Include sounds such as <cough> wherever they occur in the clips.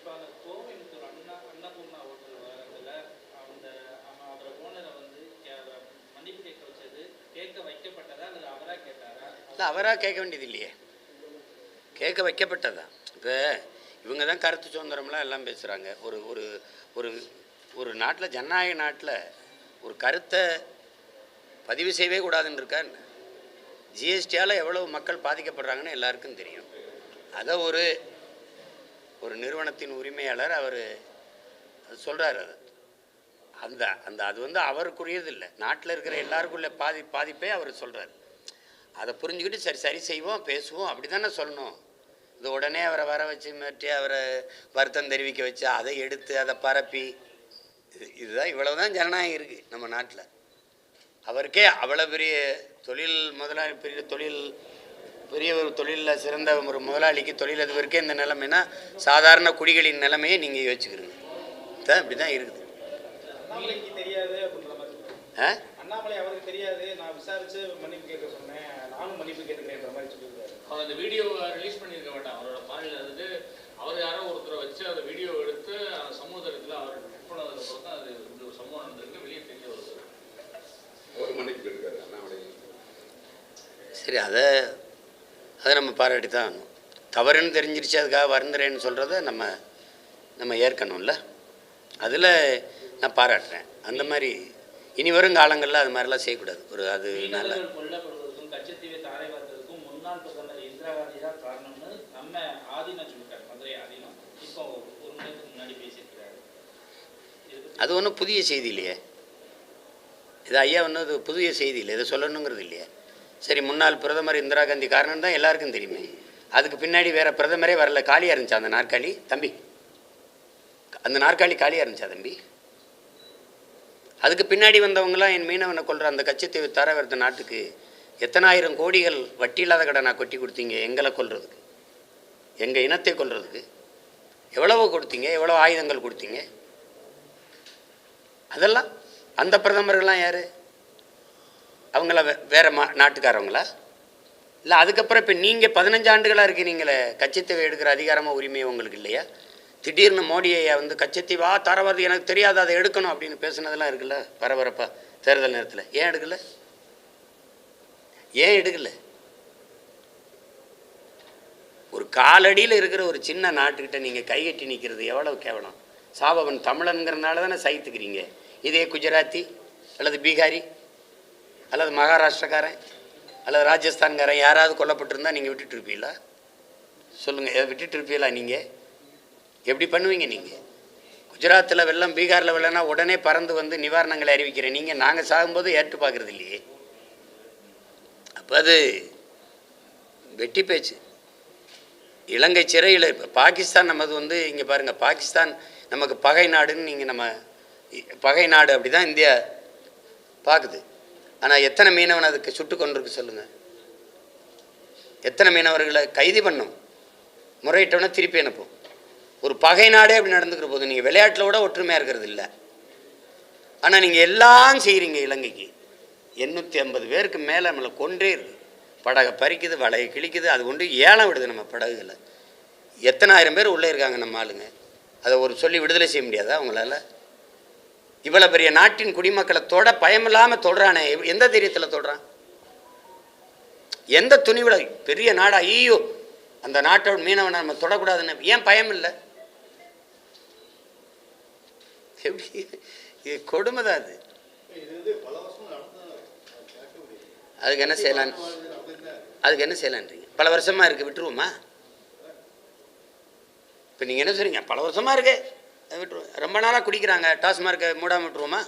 இப்போ அந்த கோயம்புத்தூர் அண்ணா அன்னபூர்ணா ஹோட்டல் அதில் அந்த அவரை ஓனரை வந்து மன்னிப்பு கேட்க வச்சது கேட்க வைக்கப்பட்டதா அல்லது அவராக கேட்டாரா? இல்லை அவராக கேட்க வேண்டியது இல்லையே. கேட்க வைக்கப்பட்டதா? இப்போ இவங்க தான் கருத்து சுதந்திரம்லாம் எல்லாம் பேசுகிறாங்க ஒரு ஒரு ஒரு ஒரு நாட்டில் ஜனநாயக நாட்டில் ஒரு கருத்தை பதிவு செய்யவே கூடாதுன்னு இருக்கா ஜிஎஸ்டியால் எவ்வளோ மக்கள் பாதிக்கப்படுறாங்கன்னு எல்லாருக்கும் தெரியும். அதை ஒரு ஒரு நிறுவனத்தின் உரிமையாளர் அவர் அது சொல்கிறார் அது. அந்த அந்த அது வந்து அவருக்குரியது இல்லை. நாட்டில் இருக்கிற எல்லாருக்குள்ள பாதி பாதிப்பே அவர் சொல்கிறார் அதை புரிஞ்சுக்கிட்டு சரி சரி செய்வோம் பேசுவோம் அப்படி தானே சொல்லணும். இது உடனே அவரை வர வச்சு மாற்றி அவரை வருத்தம் தெரிவிக்க வச்சு அதை எடுத்து அதை பரப்பி இது இதுதான் இவ்வளவு தான் ஜனநாயகம் இருக்குது நம்ம நாட்டில். அவருக்கே அவ்வளோ பெரிய தொழில் முதலாளி பெரிய தொழில் பெரிய ஒரு தொழிலில் சிறந்த ஒரு முதலாளிக்கு தொழிலதிபருக்கே இந்த நிலைமைனா சாதாரண குடிகளின் நிலைமையை நீங்கள் யோசிச்சுக்கிறீங்க. தான் இப்படி தான் இருக்குது சரி அதை அதை நம்ம பாராட்டி தான் ஆகணும். தவறுன்னு தெரிஞ்சிருச்சு அதுக்காக வருந்துறேன்னு சொல்கிறத நம்ம நம்ம ஏற்கணும்ல. அதில் நான் பாராட்டுறேன். அந்த மாதிரி இனி வரும் காலங்களில் அது மாதிரிலாம் செய்யக்கூடாது. ஒரு அது நல்ல அது ஒன்றும் புதிய செய்தி இல்லையே. இது ஐயா ஒன்றும் புதிய செய்தி இல்லை. இதை சொல்லணுங்கிறது இல்லையே. சரி முன்னாள் பிரதமர் இந்திரா காந்தி காரணம் தான் எல்லாருக்கும் தெரியுமே. அதுக்கு பின்னாடி வேற பிரதமரே வரல காலியாக இருந்துச்சா அந்த நாற்காலி? தம்பி அந்த நாற்காலி காலியாக இருந்துச்சா தம்பி? அதுக்கு பின்னாடி வந்தவங்களாம் என் மீனவனை கொள்கிற அந்த கச்சத்தீவு தரவிருந்த நாட்டுக்கு எத்தனாயிரம் கோடிகள் வட்டி இல்லாத கடனை கொட்டி கொடுத்தீங்க எங்களை கொள்றதுக்கு எங்கள் இனத்தை கொல்றதுக்கு? எவ்வளவோ கொடுத்தீங்க எவ்வளோ ஆயுதங்கள் கொடுத்தீங்க. அதெல்லாம் அந்த பிரதமர்கள்லாம் யார்? அவங்கள வே மா நாட்டுக்காரவங்களா? இல்லை அதுக்கப்புறம் இப்போ நீங்கள் பதினஞ்சு ஆண்டுகளாக இருக்கிறீங்களே கச்சத்தீவை எடுக்கிற அதிகாரமாக உரிமை உங்களுக்கு இல்லையா? திடீர்னு மோடியை வந்து கச்சத்தீவா தரவாது எனக்கு தெரியாது அதை எடுக்கணும் அப்படின்னு பேசுனதெல்லாம் இருக்குல்ல பரபரப்பாக தேர்தல் நேரத்தில். ஏன் எடுக்கல? ஏன் எடுக்கல? ஒரு காலடியில் இருக்கிற ஒரு சின்ன நாட்டுக்கிட்ட நீங்கள் கைகட்டி நிற்கிறது எவ்வளோ கேவலம். சாபவன் தமிழனுங்கிறனால தானே சகித்துக்கிறீங்க. இதே குஜராத்தி அல்லது பீகாரி அல்லது மகாராஷ்டிரக்காரன் அல்லது ராஜஸ்தான்காரன் யாராவது கொல்லப்பட்டிருந்தால் நீங்கள் விட்டுட்டு இருப்பீங்களா? சொல்லுங்கள் விட்டுட்டு இருப்பீங்களா நீங்கள் எப்படி பண்ணுவீங்க நீங்கள் குஜராத்தில் வெள்ளம் பீகாரில் வெள்ளம்னா உடனே பறந்து வந்து நிவாரணங்களை அறிவிக்கிறேன் நீங்கள் நாங்கள் சாகும்போது ஏற்று பார்க்குறது இல்லையே. அப்போ அது வெட்டி பேச்சு. இலங்கை சிறையில் இப்போ பாகிஸ்தான் நமது வந்து இங்கே பாருங்கள் பாகிஸ்தான் நமக்கு பகை நாடுன்னு நீங்கள் நம்ம இ- பகை நாடு அப்படி தான் இந்தியா பார்க்குது ஆனால் எத்தனை மீனவன் அதுக்கு சுட்டு கொண்டிருக்கு சொல்லுங்கள் எத்தனை மீனவர்களை கைது பண்ணும்? முறையிட்டவனை திருப்பி அனுப்பும். ஒரு பகை நாடே அப்படி நடந்துக்கிற போது நீங்கள் விளையாட்டில் கூட ஒற்றுமையாக இருக்கிறது இல்லை. ஆனால் நீங்கள் எல்லாம் செய்கிறீங்க இலங்கைக்கு. எண்ணூற்றி ஐம்பது பேருக்கு மேலே நம்மளை கொன்றே இருக்கு. படகை பறிக்குது வலையை கிழிக்குது அது கொண்டு ஏலம் விடுது நம்ம படகுகளை. எத்தனாயிரம் பேர் உள்ளே இருக்காங்க நம்ம ஆளுங்க. அதை ஒரு சொல்லி விடுதலை செய்ய முடியாதா அவங்களால இவ்வளோ பெரிய நாட்டின் குடிமக்களை தொட பயமில்லாமல் தொடுறானே. எந்த தைரியத்தில் தொடுறான்? எந்த துணிவில்? பெரிய நாடா ஐயோ அந்த நாட்டோட மீனவனை நம்ம தொடக்கூடாதுன்னு. ஏன் பயம் இல்லை? எப்படி? இது கொடுமை தான் அது. அதுக்கு என்ன செய்யலான்? அதுக்கு என்ன செய்யலான்றீங்க? பல வருஷமாக இருக்குது விட்டுருவோமா? இப்போ நீங்கள் என்ன சொல்கிறீங்க பல வருஷமாக இருக்குது விட்டுருவோம். ரொம்ப நாளாக குடிக்கிறாங்க. டாஸ்மார்க்கை மூடாம விட்டுருவோமா?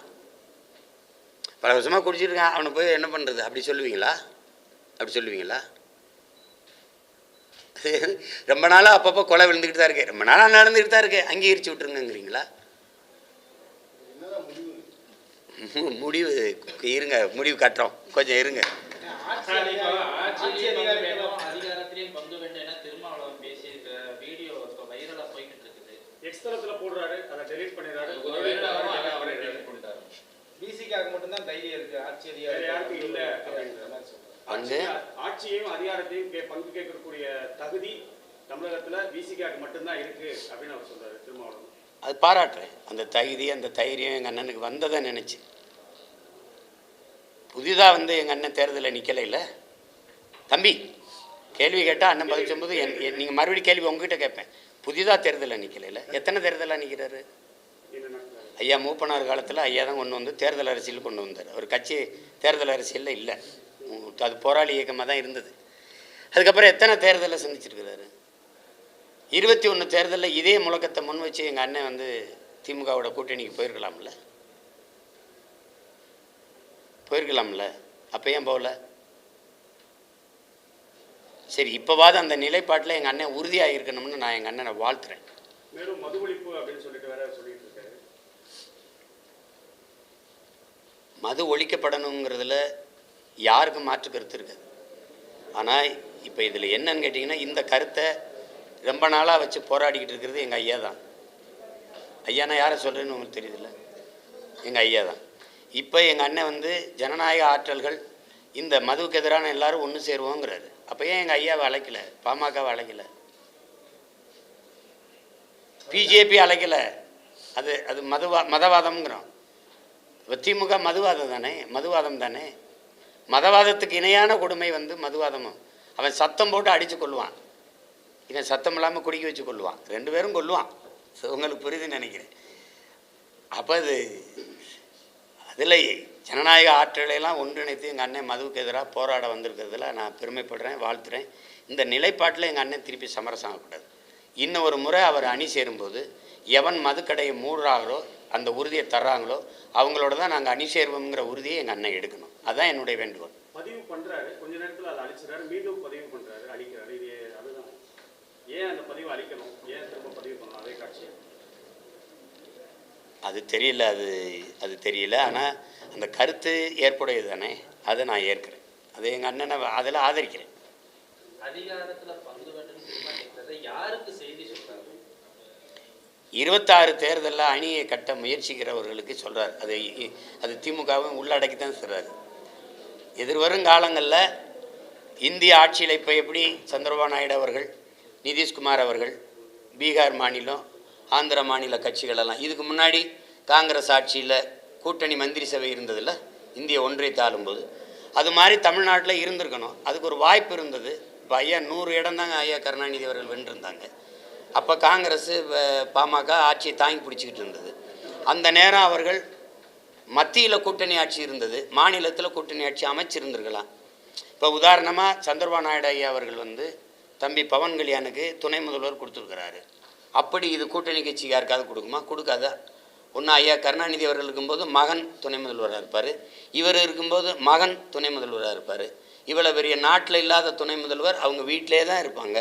பல வருஷமாக குடிச்சிருக்கான் அவனை போய் என்ன பண்ணுறது அப்படி சொல்லுவீங்களா? அப்படி சொல்லுவீங்களா? <laughs> ரொம்ப நாளாக அப்பப்போ கொலை விழுந்துக்கிட்டு தான் இருக்கு ரொம்ப நாளாக நடந்துக்கிட்டு தான் இருக்கு அங்கீகரிச்சு விட்டுருங்கங்கிறீங்களா? <laughs> முடிவு. இருங்க. முடிவு கட்டுறோம். கொஞ்சம் இருங்க ஆட்சி ஆட்சியிலேயும் பங்கு அதிகாரிகள் வேண்டும் அதிகாரத்திலேயும் பங்கு வேண்டும் என திருமாவளவன் பேசியிருக்கிற வீடியோ இப்போ வைரலாக போய்கிட்டு இருக்குது எக்ஸ் தளத்துல போடுறாரு அதை டெலீட் பண்ணிடுறாரு. பிசிக்காக மட்டும்தான் தைரியம் இருக்கு ஆட்சி வேற யாருக்கும் இல்ல அப்படின்ற ஆட்சியையும் அதிகாரத்தையும் பங்கு கேட்கக்கூடிய தகுதி தமிழகத்துல விசிகாக்கு மட்டும்தான் இருக்கு அப்படின்னு அவர் சொல்றாரு அது பாராட்டுறேன். அந்த தகுதி அந்த தைரியம் எங்கள் அண்ணனுக்கு வந்ததை நினச்சி. புதிதாக வந்து எங்கள் அண்ணன் தேர்தலில் நிற்கலைல்ல தம்பி கேள்வி கேட்டால் அண்ணன் பதில் சொல்லும்போது என் நீங்கள் மறுபடியும் கேள்வி உங்ககிட்ட கேட்பேன். புதிதாக தேர்தலில் நிற்கலைல்ல எத்தனை தேர்தலாக நிற்கிறாரு ஐயா மூப்பனார் காலத்தில் ஐயா தான் கொண்டு வந்து தேர்தல் அரசியல் கொண்டு வந்தார். அவர் கட்சி தேர்தல் அரசியலில் இல்லை. அது போராளி இயக்கமாக தான் இருந்தது. அதுக்கப்புறம் எத்தனை தேர்தலை சந்திச்சிருக்கிறாரு? இருபத்தி ஒன்று தேர்தலில் இதே முழக்கத்தை முன் வச்சு எங்கள் அண்ணன் வந்து திமுகவோட கூட்டணிக்கு போயிருக்கலாம்ல? போயிருக்கலாம்ல? அப்போ ஏன் போகல? சரி இப்போவாது அந்த நிலைப்பாட்டில் எங்கள் அண்ணன் உறுதியாக இருக்கணும்னு நான் எங்கள் அண்ணனை வாழ்த்துறேன். மேலும் மது ஒழிப்பு அப்படின்னு சொல்லிட்டு வேற சொல்லிட்டு இருக்காரு. மது ஒழிக்கப்படணுங்கிறதுல யாருக்கும் மாற்று கருத்து இருக்காது ஆனால் இப்போ இதில் என்னன்னு கேட்டிங்கன்னா இந்த கருத்தை ரொம்ப நாளாக வச்சு போராடிக்கிட்டு இருக்கிறது எங்கள் ஐயா தான். ஐயா நான் யாரை சொல்கிறேன்னு உங்களுக்கு தெரியுதுல்ல? எங்கள் ஐயா தான். இப்போ எங்கள் அண்ணன் வந்து ஜனநாயக ஆற்றல்கள் இந்த மதுவுக்கு எதிரான எல்லாரும் ஒன்று சேருவோங்கிறாரு. அப்போ ஏன் எங்கள் ஐயாவை அழைக்கல? பாமகவை அழைக்கல? பிஜேபி அழைக்கல. அது அது மதுவா மதவாதம்ங்கிறோம். இப்போ திமுக மதுவாதம் தானே? மதுவாதம் தானே? மதவாதத்துக்கு இணையான கொடுமை வந்து மதுவாதமும் அவன் சத்தம் போட்டு அடித்து கொள்வான் இவன் சத்தம் இல்லாமல் குடிக்க வச்சு கொள்வான் ரெண்டு பேரும் கொள்வான் உங்களுக்கு புரியுதுன்னு நினைக்கிறேன். அப்போ அது அதில் ஜனநாயக ஆற்றலையெல்லாம் ஒன்றிணைத்து எங்கள் அண்ணன் மதுவுக்கு எதிராக போராட வந்திருக்கிறதுல நான் பெருமைப்படுறேன் வாழ்த்துறேன். இந்த நிலைப்பாட்டில் எங்கள் அண்ணன் திருப்பி சமரசம் ஆகக்கூடாது. இன்னும் ஒரு முறை அவர் அணி சேரும்போது எவன் மதுக்கடையை மூடுறாங்களோ அந்த உறுதியை தர்றாங்களோ அவங்களோட தான் நாங்கள் அணி சேருவோங்கிற உறுதியை எங்கள் அண்ணன் எடுக்கணும். அதுதான் என்னுடைய வேண்டுகோள். பதிவு பண்றாரு. கொஞ்ச நேரத்துல அதை அழிச்சிடறாரு. மீண்டும் பதிவு பண்றாரு. அழிக்கிறாரு. இது அதுதான். ஏன் அந்த பதிவை அழிக்கணும்? ஏன் திரும்ப பதிவு பண்ணணும்? அதே காட்சி அது தெரியல. அது அது தெரியல. ஆனால் அந்த கருத்து ஏற்புடையது தானே அதை நான் ஏற்கிறேன். அது எங்கள் அண்ணனை அதில் ஆதரிக்கிறேன். இருபத்தாறு தேர்தலில் அணியை கட்ட முயற்சிக்கிறவர்களுக்கு சொல்கிறார் அது அது திமுகவும் உள்ளடக்கி தான் சொல்கிறாரு எதிர்வரும் காலங்களில் இந்திய ஆட்சியில் இப்போ எப்படி சந்திரபாபு நாயுடு அவர்கள் நிதிஷ்குமார் அவர்கள் பீகார் மாநிலம் ஆந்திர மாநில கட்சிகளெல்லாம் இதுக்கு முன்னாடி காங்கிரஸ் ஆட்சியில் கூட்டணி மந்திரி சபை இருந்ததில்ல இந்திய ஒன்றியத்தை ஆளும்போது அது மாதிரி தமிழ்நாட்டில் இருந்திருக்கணும். அதுக்கு ஒரு வாய்ப்பு இருந்தது. இப்போ ஐயா நூறு இடம் தாங்க ஐயா கருணாநிதி அவர்கள் வென்றிருந்தாங்க. அப்போ காங்கிரஸ் வ- பாமக ஆட்சியை தாங்கி பிடிச்சிக்கிட்டு இருந்தது. அந்த நேரம் அவர்கள் மத்தியில் கூட்டணி ஆட்சி இருந்தது. மாநிலத்தில் கூட்டணி ஆட்சி அமைச்சிருந்திருக்கலாம். இப்போ உதாரணமாக சந்திரபாபு நாயுடு ஐயா அவர்கள் வந்து தம்பி பவன் கல்யாணுக்கு துணை முதல்வர் கொடுத்துருக்கிறாரு. அப்படி இது கூட்டணி கட்சி யாருக்காவது கொடுக்குமா? கொடுக்காதா? ஒன்று ஐயா கருணாநிதி அவர்கள் இருக்கும்போது மகன் துணை முதல்வராக இருப்பார். இவர் இருக்கும்போது மகன் துணை முதல்வராக இருப்பார். இவ்வளோ பெரிய நாட்டில் இல்லாத துணை முதல்வர் அவங்க வீட்டிலே தான் இருப்பாங்க.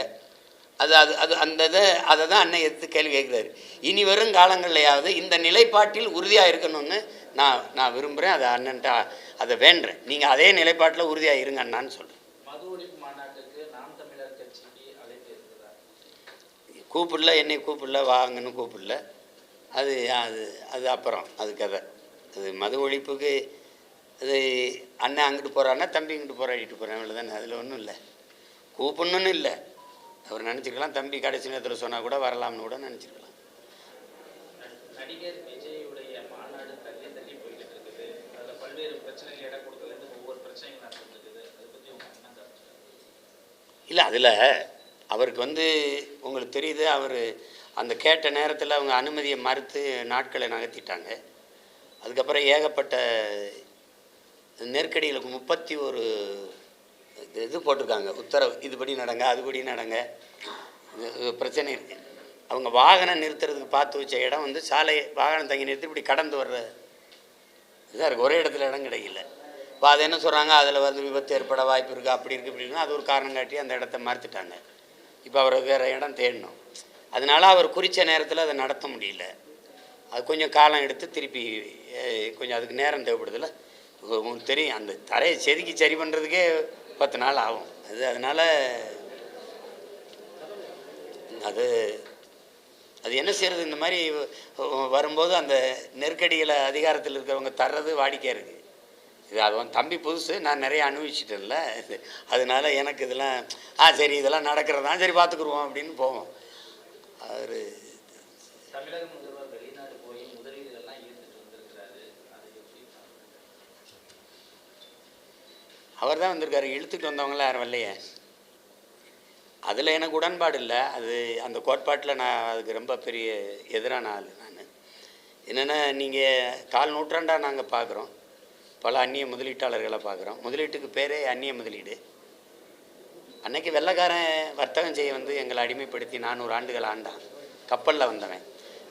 அது அது அது அந்த இதை அதை தான் அண்ணன் எடுத்து கேள்வி கேட்குறாரு. இனி வரும் காலங்கள்லையாவது இந்த நிலைப்பாட்டில் உறுதியாக இருக்கணும்னு நான் நான் விரும்புகிறேன் அதை அண்ணன்ட்ட அதை வேண்டுறேன். நீங்கள் அதே நிலைப்பாட்டில் உறுதியாக இருங்க அண்ணான்னு சொல்கிறேன் கூப்பிடல என்னை கூப்பிடல வாங்கன்னு கூப்பிடல. அது அது அது அப்புறம் அது கதை. அது மது ஒழிப்புக்கு அது அண்ணன் அங்கிட்டு போகிறான்னா தம்பி இங்கிட்டு போராடிட்டு போகிறேன் அவ்வளோதானே அதில் ஒன்றும் இல்லை. கூப்பிடணுன்னு இல்லை. அவர் நினச்சிருக்கலாம் தம்பி கடைசி நேரத்தில் சொன்னால் கூட வரலாம்னு கூட நினச்சிருக்கலாம். நடிகர் விஜயுடைய மாநாடு தள்ளி தள்ளி போய்கிட்டு இருக்குது. அதுல பல்வேறு பிரச்சனைகள் இடம் கொடுக்கறது ஒவ்வொரு பிரச்சனைகள் நடந்துட்டு இருக்குது. அதை பத்தி உங்க அண்ணன் கருத்து? இல்லை அதில் அவருக்கு வந்து உங்களுக்கு தெரியுது அவர் அந்த கேட்ட நேரத்தில் அவங்க அனுமதியை மறுத்து நாட்களை நகர்த்திட்டாங்க. அதுக்கப்புறம் ஏகப்பட்ட நெருக்கடிகளுக்கு முப்பத்தி ஒரு இது இது போட்டிருக்காங்க. உத்தரவு இதுபடி நடங்க அதுபடி நடங்க. பிரச்சனை இருக்கு. அவங்க வாகனம் நிறுத்துறதுக்கு பார்த்து வச்ச இடம் வந்து சாலை வாகனம் தங்கி நிறுத்தி இப்படி கடந்து வர்ற இதாக இருக்குது ஒரே இடத்துல இடம் கிடைக்கல. இப்போ அது என்ன சொல்கிறாங்க அதில் வந்து விபத்து ஏற்பட வாய்ப்பு இருக்குது அப்படி இருக்குது இப்படின்னா அது ஒரு காரணம் காட்டி அந்த இடத்த மறுத்துட்டாங்க. இப்போ அவர் வேறு இடம் தேடணும். அதனால் அவர் குறித்த நேரத்தில் அதை நடத்த முடியல. அது கொஞ்சம் காலம் எடுத்து திருப்பி கொஞ்சம் அதுக்கு நேரம் தேவைப்படுதில்ல? உங்களுக்கு தெரியும் அந்த தரையை செதுக்கி சரி பண்ணுறதுக்கே பத்து நாள் ஆகும். அது அதனால் அது அது என்ன செய்யறது? இந்த மாதிரி வரும்போது அந்த நெருக்கடியில் அதிகாரத்தில் இருக்கிறவங்க தர்றது வாடிக்கையாக இருக்குது இது அது தம்பி புதுசு நான் நிறைய அனுபவிச்சிட்டேன்ல. இது அதனால எனக்கு இதெல்லாம் ஆ சரி இதெல்லாம் நடக்கிறதா? சரி பார்த்துக்குருவோம் அப்படின்னு போவோம். அவர் தமிழக முதல்வர் வெளிநாடு போய் முதலீடுகள்லாம் ஈர்த்துட்டு வந்திருக்கிறாரு. அதை எப்படி அவர் தான் வந்திருக்காரு. இழுத்துட்டு வந்தவங்களாம் யாரும் வரலையே. அதில் எனக்கு உடன்பாடு இல்லை. அது அந்த கோட்பாட்டில் நான் அதுக்கு ரொம்ப பெரிய எதிரான ஆள் நான். என்னென்னா நீங்கள் கால் நூற்றாண்டாக நாங்கள் பார்க்குறோம் பல அந்நிய முதலீட்டாளர்களை பார்க்குறோம் முதலீட்டுக்கு பேரே அந்நிய முதலீடு. அன்னைக்கு வெள்ளைக்காரன் வர்த்தகம் செய்ய வந்து எங்களை அடிமைப்படுத்தி நானூறு ஆண்டுகள் ஆண்டான். கப்பலில் வந்தவன்.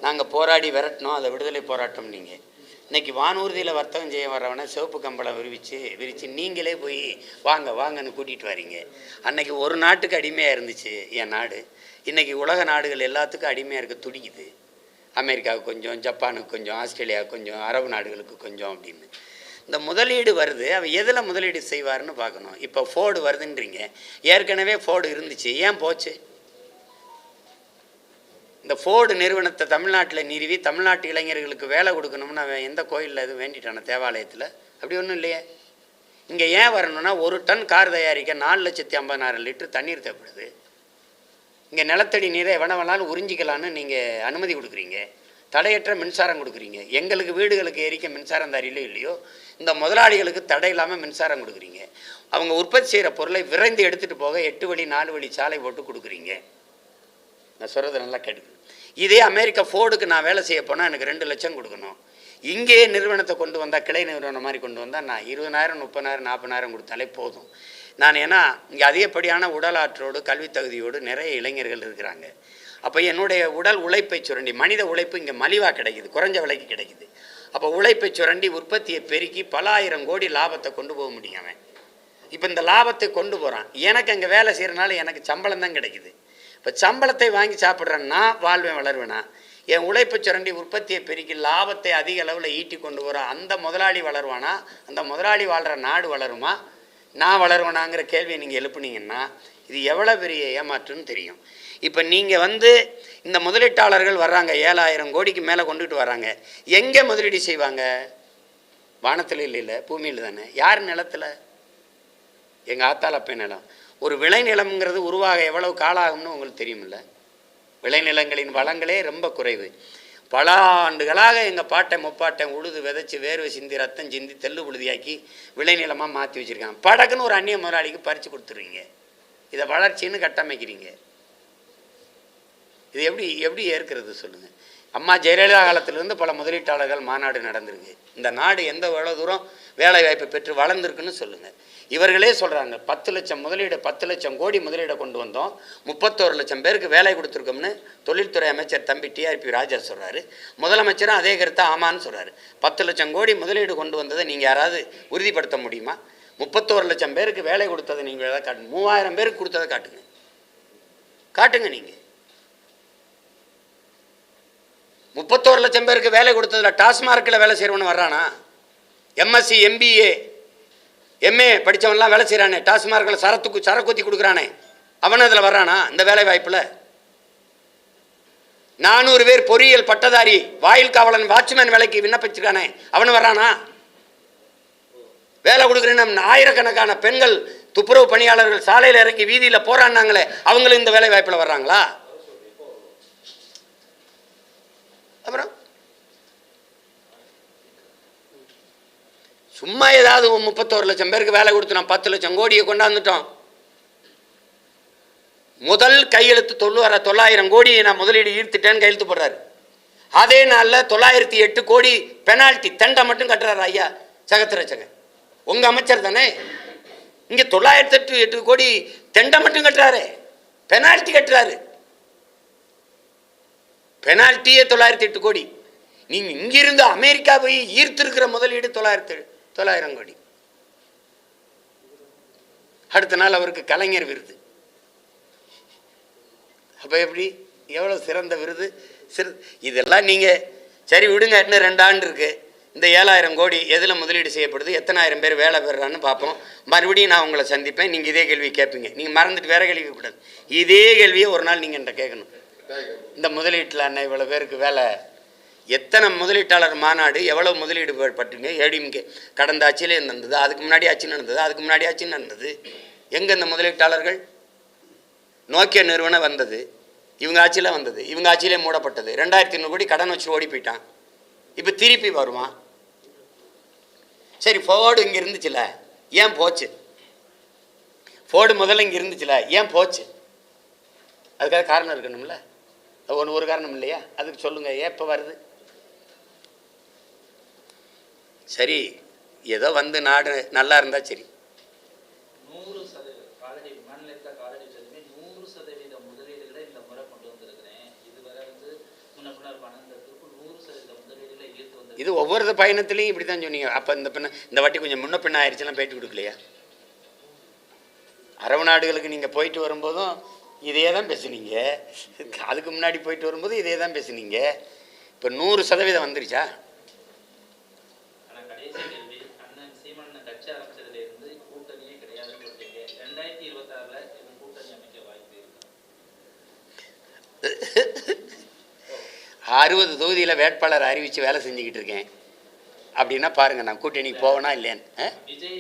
நாங்கள் போராடி விரட்டினோம் அதை விடுதலை போராட்டம் நீங்கள் இன்னைக்கு வானூர்தியில் வர்த்தகம் செய்ய வர்றவனை சிவப்பு கம்பளம் விரிவிச்சு விரித்து நீங்களே போய் வாங்க வாங்கன்னு கூட்டிகிட்டு வரீங்க. அன்னைக்கு ஒரு நாட்டுக்கு அடிமையாக இருந்துச்சு என் நாடு. இன்றைக்கி உலக நாடுகள் எல்லாத்துக்கும் அடிமையாக இருக்க துடிக்குது. அமெரிக்காவுக்கு கொஞ்சம் ஜப்பானுக்கு கொஞ்சம் ஆஸ்திரேலியாவுக்கு கொஞ்சம் அரபு நாடுகளுக்கு கொஞ்சம் அப்படின்னு. இந்த முதலீடு வருது அவன் எதில் முதலீடு செய்வார்னு பார்க்கணும். இப்போ ஃபோர்டு வருதுன்றீங்க. ஏற்கனவே ஃபோர்டு இருந்துச்சு. ஏன் போச்சு? இந்த ஃபோர்டு நிறுவனத்தை தமிழ்நாட்டில் நிறுவி தமிழ்நாட்டு இளைஞர்களுக்கு வேலை கொடுக்கணும்னு அவன் எந்த கோயிலில் எதுவும் வேண்டிட்டான தேவாலயத்தில்? அப்படி ஒன்றும் இல்லையே. இங்கே ஏன் வரணும்னா ஒரு டன் கார் தயாரிக்க நாலு லட்சத்தி ஐம்பதாயிரம் லிட்டர் தண்ணீர் தேவைப்படுது. இங்கே நிலத்தடி நீரை எவ்வளோ வேணாலும் உறிஞ்சிக்கலான்னு நீங்கள் அனுமதி கொடுக்குறீங்க. தடையற்ற மின்சாரம் கொடுக்குறீங்க. எங்களுக்கு வீடுகளுக்கு எரிக்க மின்சாரம் தரையிலோ இல்லையோ இந்த முதலாளிகளுக்கு தடை இல்லாமல் மின்சாரம் கொடுக்குறீங்க. அவங்க உற்பத்தி செய்கிற பொருளை விரைந்து எடுத்துகிட்டு போக எட்டு வழி நாலு வழி சாலை போட்டு கொடுக்குறீங்க. நான் சொல்கிறது நல்லா கேட்டுக்கு. இதே அமெரிக்கா ஃபோர்டுக்கு நான் வேலை செய்ய போனால் எனக்கு ரெண்டு லட்சம் கொடுக்கணும். இங்கேயே நிறுவனத்தை கொண்டு வந்தால் கிளை நிறுவனம் மாதிரி கொண்டு வந்தால் நான் இருபதாயிரம் முப்பதாயிரம் நாற்பதாயிரம் கொடுத்தாலே போதும். நான் ஏன்னா இங்கே அதிகப்படியான உடல் ஆற்றோடு கல்வித் தகுதியோடு நிறைய இளைஞர்கள் இருக்கிறாங்க. அப்போ என்னுடைய உடல் உழைப்பை சுரண்டி மனித உழைப்பு இங்கே மலிவாக கிடைக்குது குறைஞ்ச விலைக்கு கிடைக்குது. அப்போ உழைப்பை சுரண்டி உற்பத்தியை பெருக்கி பல ஆயிரம் கோடி லாபத்தை கொண்டு போக முடியும் அவன். இப்போ இந்த லாபத்தை கொண்டு போகிறான் எனக்கு அங்கே வேலை செய்கிறனால எனக்கு சம்பளம் தான் கிடைக்குது. இப்போ சம்பளத்தை வாங்கி சாப்பிட்றேன்னா வாழ்வேன் வளருவேனா? என் உழைப்பு சுரண்டி உற்பத்தியை பெருக்கி லாபத்தை அதிக அளவில் ஈட்டி கொண்டு போகிறான் அந்த முதலாளி வளருவானா? அந்த முதலாளி வாழ்கிற நாடு வளருமா? நான் வளருவேனாங்கிற கேள்வியை நீங்கள் எழுப்புனீங்கன்னா இது எவ்வளோ பெரிய ஏமாற்றுன்னு தெரியும். இப்போ நீங்கள் வந்து இந்த முதலீட்டாளர்கள் வர்றாங்க ஏழாயிரம் கோடிக்கு மேலே கொண்டுகிட்டு வராங்க எங்கே முதலீடு செய்வாங்க? வானத்தில் இல்லை பூமியில் தானே. யார் நிலத்தில்? எங்கள் ஆத்தாளப்பை நிலம். ஒரு விளைநிலம்ங்கிறது உருவாக எவ்வளவு காலாகும்னு உங்களுக்கு தெரியுமில்ல? விளைநிலங்களின் வளங்களே ரொம்ப குறைவு. பல ஆண்டுகளாக எங்கள் பாட்டை முப்பாட்டை உழுது விதைச்சி வேர்வை சிந்தி ரத்தம் சிந்தி தெல்லு புழுதியாக்கி விளைநிலமாக மாற்றி வச்சுருக்காங்க. படக்குன்னு ஒரு அந்நிய முதலாளிக்கு பறித்து கொடுத்துருவீங்க இதை வளர்ச்சின்னு கட்டமைக்கிறீங்க. இது எப்படி எப்படி ஏற்கிறது சொல்லுங்கள் அம்மா ஜெயலலிதா காலத்திலிருந்து பல முதலீட்டாளர்கள் மாநாடு நடந்திருக்கு. இந்த நாடு எந்த எவ்வளோ தூரம் வேலைவாய்ப்பு பெற்று வளர்ந்துருக்குன்னு சொல்லுங்கள் இவர்களே சொல்கிறாங்க பத்து லட்சம் முதலீடு பத்து லட்சம் கோடி முதலீடை கொண்டு வந்தோம். முப்பத்தோரு லட்சம் பேருக்கு வேலை கொடுத்துருக்கோம்னு தொழில்துறை அமைச்சர் தம்பி டிஆர்பி ராஜா சொல்கிறாரு முதலமைச்சரும் அதே கருத்தை ஆமான்னு சொல்கிறாரு பத்து லட்சம் கோடி முதலீடு கொண்டு வந்ததை நீங்கள் யாராவது உறுதிப்படுத்த முடியுமா? முப்பத்தோரு லட்சம் பேருக்கு வேலை கொடுத்ததை நீங்கள் எதாவது காட்டுங்க. மூவாயிரம் பேருக்கு கொடுத்ததை காட்டுங்க. காட்டுங்க நீங்கள் முப்பத்தோரு லட்சம் பேருக்கு வேலை கொடுத்ததில் டாஸ்மார்க்கில் வேலை செய்கிறவனு வர்றானா? எம்எஸ்சி எம்பிஏ எம்ஏ படித்தவன்லாம் வேலை செய்கிறானே டாஸ்மார்க்கில் சரத்துக்கு சரக்குத்தி கொடுக்குறானே. அவன் அதில் வர்றானா இந்த வேலை வாய்ப்பில்? நானூறு பேர் பொறியியல் பட்டதாரி வாயில் காவலன் வாட்ச்மேன் வேலைக்கு விண்ணப்பிச்சிருக்கானே. அவனு வர்றானா? வேலை கொடுக்குறேன்னு ஆயிரக்கணக்கான பெண்கள் துப்புரவு பணியாளர்கள் சாலையில் இறங்கி வீதியில் போராடினாங்களே அவங்களும் இந்த வேலை வாய்ப்பில் வர்றாங்களா? அப்புறம்? சும்மா ஏதாவது ஒரு முப்பத்தோரு லட்சம் பேருக்கு வேலை கொடுத்து நான் பத்து லட்சம் கோடியை கொண்டாந்துட்டோம். முதல் கையெழுத்து தொண்ணூறு தொள்ளாயிரம் கோடியை நான் முதலீடு ஈர்த்துட்டேன்னு கையெழுத்து போடுறாரு. அதே நாளில் தொள்ளாயிரத்தி எட்டு கோடி பெனால்ட்டி தண்டை மட்டும் கட்டுறாரு ஐயா சகத்திரச்சங்க உங்க அமைச்சர் தானே? இங்க தொள்ளாயிரத்தி எட்டு எட்டு கோடி தெண்டை மட்டும் கட்டுறாரு. பெனால்ட்டி கட்டுறாரு. பெனால்ட்டியே தொள்ளாயிரத்தி எட்டு கோடி. நீங்கள் இங்கிருந்து அமெரிக்கா போய் ஈர்த்திருக்கிற முதலீடு தொள்ளாயிரத்தி தொள்ளாயிரம் கோடி. அடுத்த நாள் அவருக்கு கலைஞர் விருது. அப்போ எப்படி? எவ்வளோ சிறந்த விருது? சிறு இதெல்லாம் நீங்கள் சரி விடுங்க இன்னும் ரெண்டு ஆண்டு இருக்குது இந்த ஏழாயிரம் கோடி எதில் முதலீடு செய்யப்படுது? எத்தனாயிரம் பேர் வேலை பெறான்னு பார்ப்போம். மறுபடியும் நான் உங்களை சந்திப்பேன். நீங்கள் இதே கேள்வி கேட்பீங்க. நீங்கள் மறந்துட்டு வேற கேள்வி கூடாது. இதே கேள்வியை ஒரு நாள் நீங்கள் என்கிட்ட கேட்கணும். இந்த முதலீட்டில் அண்ணன் இவ்வளோ பேருக்கு வேலை. எத்தனை முதலீட்டாளர் மாநாடு எவ்வளோ முதலீடு பட்டுங்க ஏடிஎம்கே கடந்த ஆட்சியிலே நடந்தது அதுக்கு முன்னாடி ஆட்சி நடந்தது அதுக்கு முன்னாடி ஆட்சி நடந்தது. எங்கே இந்த முதலீட்டாளர்கள்? நோக்கிய நிறுவனம் வந்தது இவங்க ஆட்சியில் வந்தது இவங்க ஆட்சியிலே மூடப்பட்டது. ரெண்டாயிரத்தி ஐநூறு கோடி கடன் வச்சு ஓடி போயிட்டான். இப்போ திருப்பி வருவான் சரி ஃபோர்டு இங்கே இருந்துச்சுல ஏன் போச்சு? ஃபோர்டு முதல்ல இங்கே இருந்துச்சுல ஏன் போச்சு? அதுக்காக காரணம் இருக்கணும்ல. ஒன்று ஒரு காரணம் இல்லையா? அதுக்கு சொல்லுங்கள் ஏன் இப்போ வருது? சரி ஏதோ வந்து நாடு நல்லா இருந்தால் சரி. இது ஒவ்வொரு பயணத்துலையும் இப்படி தான் சொன்னீங்க. அப்போ இந்த பின்ன இந்த வாட்டி கொஞ்சம் முன்ன பின்ன ஆயிடுச்சுலாம் பேட்டி கொடுக்கலையா? அரபு நாடுகளுக்கு நீங்கள் போயிட்டு வரும்போதும் இதே தான் பேசுனீங்க. அதுக்கு முன்னாடி போயிட்டு வரும்போது இதே தான் பேசுனீங்க. இப்போ நூறு சதவீதம் வந்துருச்சா? கூட்டணி அறுபது தொகுதியில் வேட்பாளர் அறிவித்து வேலை செஞ்சுக்கிட்டு இருக்கேன். அப்படின்னா பாருங்கள் நான் கூட்டணிக்கு போவேனா இல்லையான்னு ஆ? விஜய்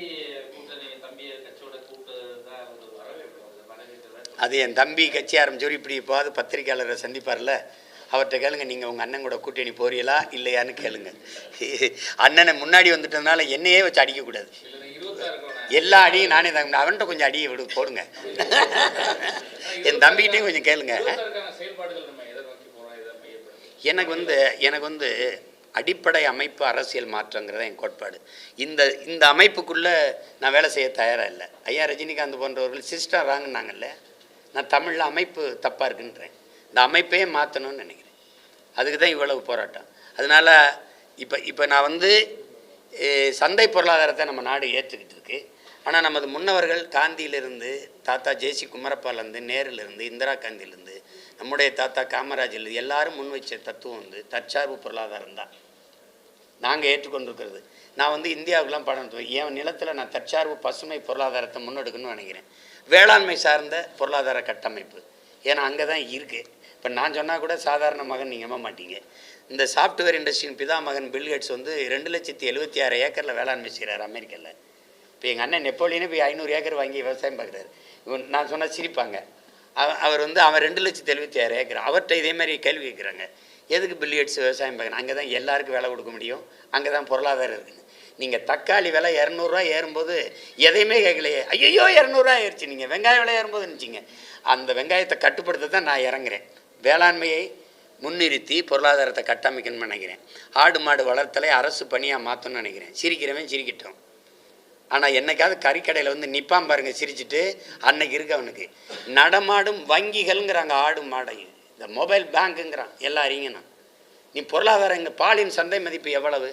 கூட்டணி தம்பியை கட்சியோட கூட்டு தான் ஒரு வரவேற்பு அது வரவேற்று அது என் தம்பி கட்சி ஆரம்பிச்சவர் இப்படி இப்போது பத்திரிக்கையாளரை சந்திப்பார்ல அவர்கிட்ட கேளுங்க நீங்கள் உங்கள் அண்ணன் கூட கூட்டணி போறீங்களா இல்லையான்னு கேளுங்க. அண்ணனை முன்னாடி வந்துட்டதுனால என்னையே வச்சு அடிக்கக்கூடாது எல்லா அடியும் நானே தான் அவன்கிட்ட கொஞ்சம் அடியை விடு போடுங்க. என் தம்பிக்கிட்டையும் கொஞ்சம் கேளுங்க. எனக்கு வந்து எனக்கு வந்து அடிப்படை அமைப்பு அரசியல் மாற்றங்கிறது என் கோட்பாடு. இந்த இந்த அமைப்புக்குள்ளே நான் வேலை செய்ய தயாராக இல்லை. ஐயா ரஜினிகாந்த் போன்றவர்கள் சிஸ்டர் ராங்குனாங்கல்ல. நான் தமிழில் அமைப்பு தப்பாக இருக்குன்றேன். இந்த அமைப்பே மாற்றணும்னு நினைக்கிறேன். அதுக்கு தான் இவ்வளவு போராட்டம். அதனால் இப்போ இப்போ நான் வந்து சந்தை பொருளாதாரத்தை நம்ம நாடு ஏற்றுக்கிட்டு இருக்கு. ஆனால் நமது முன்னவர்கள் காந்தியிலிருந்து தாத்தா ஜேசி குமரப்பாலேருந்து நேருலேருந்து இந்திரா காந்தியிலேருந்து நம்முடைய தாத்தா காமராஜிலிருந்து எல்லாரும் முன் வச்ச தத்துவம் வந்து தற்சார்பு பொருளாதாரம் தான் நாங்கள் ஏற்றுக்கொண்டிருக்கிறது. நான் வந்து இந்தியாவுக்குலாம் படம் என் நிலத்தில் நான் தற்சார்பு பசுமை பொருளாதாரத்தை முன்னெடுக்கணும்னு நினைக்கிறேன். வேளாண்மை சார்ந்த பொருளாதார கட்டமைப்பு. ஏன்னா அங்கே தான் இருக்குது இப்போ நான் சொன்னால் கூட சாதாரண மகன் நீங்கள் மாட்டீங்க. இந்த சாஃப்ட்வேர் இண்டஸ்ட்ரியின் பிதா மகன் பில்கேட்ஸ் வந்து ரெண்டு லட்சத்தி எழுபத்தி ஆறு ஏக்கரில் வேளாண்மை செய்கிறார் அமெரிக்காவில் இப்போ எங்கள் அண்ணன் நெப்போலியனே போய் ஐநூறு ஏக்கர் வாங்கி விவசாயம் பார்க்குறாரு இவன் நான் சொன்னால் சிரிப்பாங்க. அவர் வந்து அவன் ரெண்டு லட்சத்தி எழுபத்தி ஆறு ஏக்கர். அவர்கிட்ட இதே மாதிரி கேள்வி கேட்குறாங்க எதுக்கு பில்லியட்ஸ் விவசாயம் பார்க்கணும் அங்கே தான் எல்லாருக்கும் வேலை கொடுக்க முடியும். அங்கே தான் பொருளாதாரம் இருக்குங்க நீங்கள் தக்காளி விலை இரநூறுவா ஏறும்போது எதையுமே கேட்கலையே. ஐயோ இரநூறுவா ஏறிச்சு நீங்கள் வெங்காய விலை ஏறும்போது நினச்சிங்க. அந்த வெங்காயத்தை கட்டுப்படுத்த தான் நான் இறங்குறேன். வேளாண்மையை முன்னிறுத்தி பொருளாதாரத்தை கட்டமைக்கணும்னு நினைக்கிறேன். ஆடு மாடு வளர்த்தலை அரசு பணியாக மாற்றணும்னு நினைக்கிறேன். சிரிக்கிறவன் சிரிக்கட்டும். ஆனால் என்னைக்காவது கறிக்கடையில் வந்து நிற்பான் பாருங்கள் சிரிச்சிட்டு அன்னைக்கு இருக்கு அவனுக்கு. நடமாடும் வங்கிகள்ங்கிறாங்க ஆடு மாடையும் இந்த மொபைல் பேங்க்குங்கிறான். எல்லாம் அறிங்கண்ணா நீ பொருளாதாரம் இங்கே பாலின் சந்தை மதிப்பு எவ்வளவு?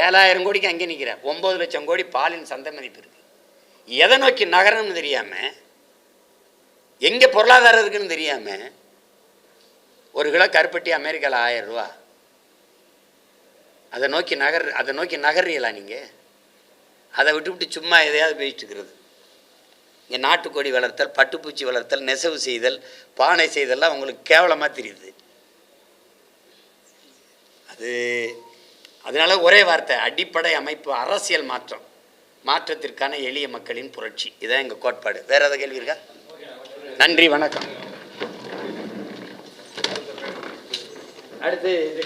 ஏழாயிரம் கோடிக்கு அங்கே நிற்கிற ஒம்பது லட்சம் கோடி பாலின் சந்தை மதிப்பு இருக்குது எதை நோக்கி நகரம்னு தெரியாமல் எங்கே பொருளாதாரம் இருக்குன்னு தெரியாமல் ஒரு கிலோ கருப்பட்டி அமெரிக்காவில் ஆயிரம் ரூபா. அதை நோக்கி நகர் அதை நோக்கி நகர்றீங்களா நீங்கள் அதை விட்டுவிட்டு சும்மா எதையாவது பேசிட்டு இருக்கிறது. இங்கே நாட்டுக்கோடி வளர்த்தல் பட்டுப்பூச்சி வளர்த்தல் நெசவு செய்தல் பானை செய்தல்லாம் உங்களுக்கு கேவலமாக தெரியுது. அது அதனால ஒரே வார்த்தை அடிப்படை அமைப்பு அரசியல் மாற்றம். மாற்றத்திற்கான எளிய மக்களின் புரட்சி. இதான் எங்கள் கோட்பாடு. வேறு ஏதாவது கேள்வி இருக்கா? நன்றி வணக்கம். அடுத்து இது,